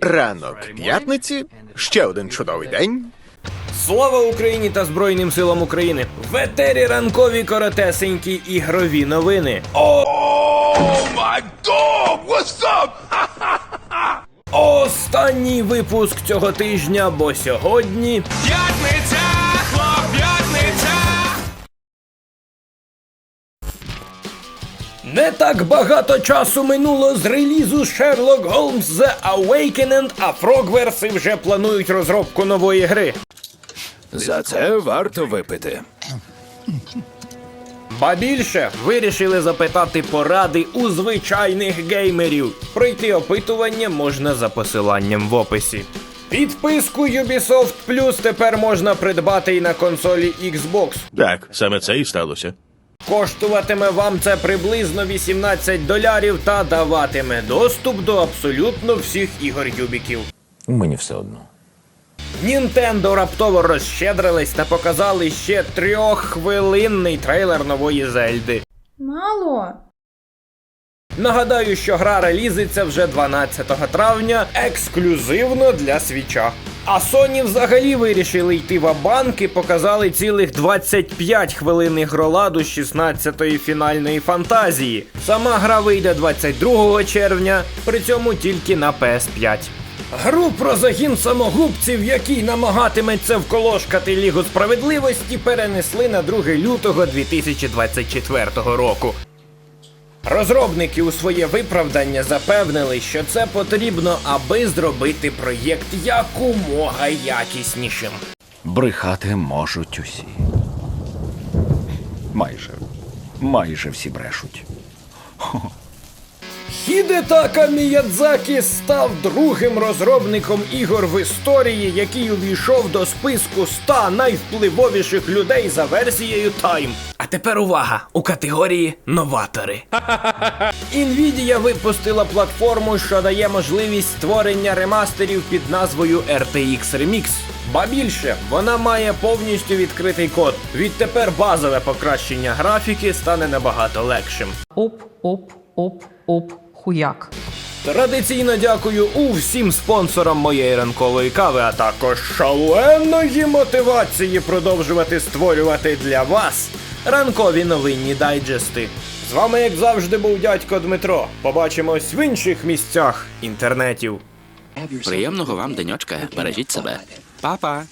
Ранок п'ятниці, ще один чудовий день. Слава Україні та Збройним силам України! В етері ранкові коротесенькі ігрові новини. О, my god, what's up? останній випуск цього тижня, бо сьогодні П'ятниця, не так багато часу минуло з релізу Sherlock Holmes The Awakened, а Frogverse вже планують розробку нової гри. За це варто випити. Ба більше вирішили запитати поради у звичайних геймерів. Пройти опитування можна за посиланням в описі. Підписку Ubisoft Plus тепер можна придбати і на консолі Xbox. Так, саме це і сталося. Коштуватиме вам це приблизно 18 долярів та даватиме доступ до абсолютно всіх ігор Юбіків. Мені все одно. Нінтендо раптово розщедрились та показали ще трьоххвилинний трейлер нової Зельди. Мало. Нагадаю, що гра релізиться вже 12 травня ексклюзивно для свіча. А Sony взагалі вирішили йти в банк і показали цілих 25 хвилин ігроладу 16-ї фінальної фантазії. Сама гра вийде 22 червня, при цьому тільки на PS5. Гру про загін самогубців, який намагатиметься вколошкати Лігу справедливості, перенесли на 2 лютого 2024 року. Розробники у своє виправдання запевнили, що це потрібно, аби зробити проєкт якомога якіснішим. Брехати можуть усі. Майже. Майже всі брешуть. Хідетака Міядзакі став другим розробником ігор в історії, який увійшов до списку 100 найвпливовіших людей за версією Time. А тепер увага у категорії новатори. Nvidia випустила платформу, що дає можливість створення ремастерів під назвою RTX Remix. Ба більше, вона має повністю відкритий код. Відтепер базове покращення графіки стане набагато легшим. Оп, оп, оп, оп, хуяк. Традиційно дякую усім спонсорам моєї ранкової кави, а також шаленої мотивації продовжувати створювати для вас ранкові новинні дайджести. З вами, як завжди, був дядько Дмитро. Побачимось в інших місцях інтернетів. Приємного вам денечка. Бережіть себе. Па-па.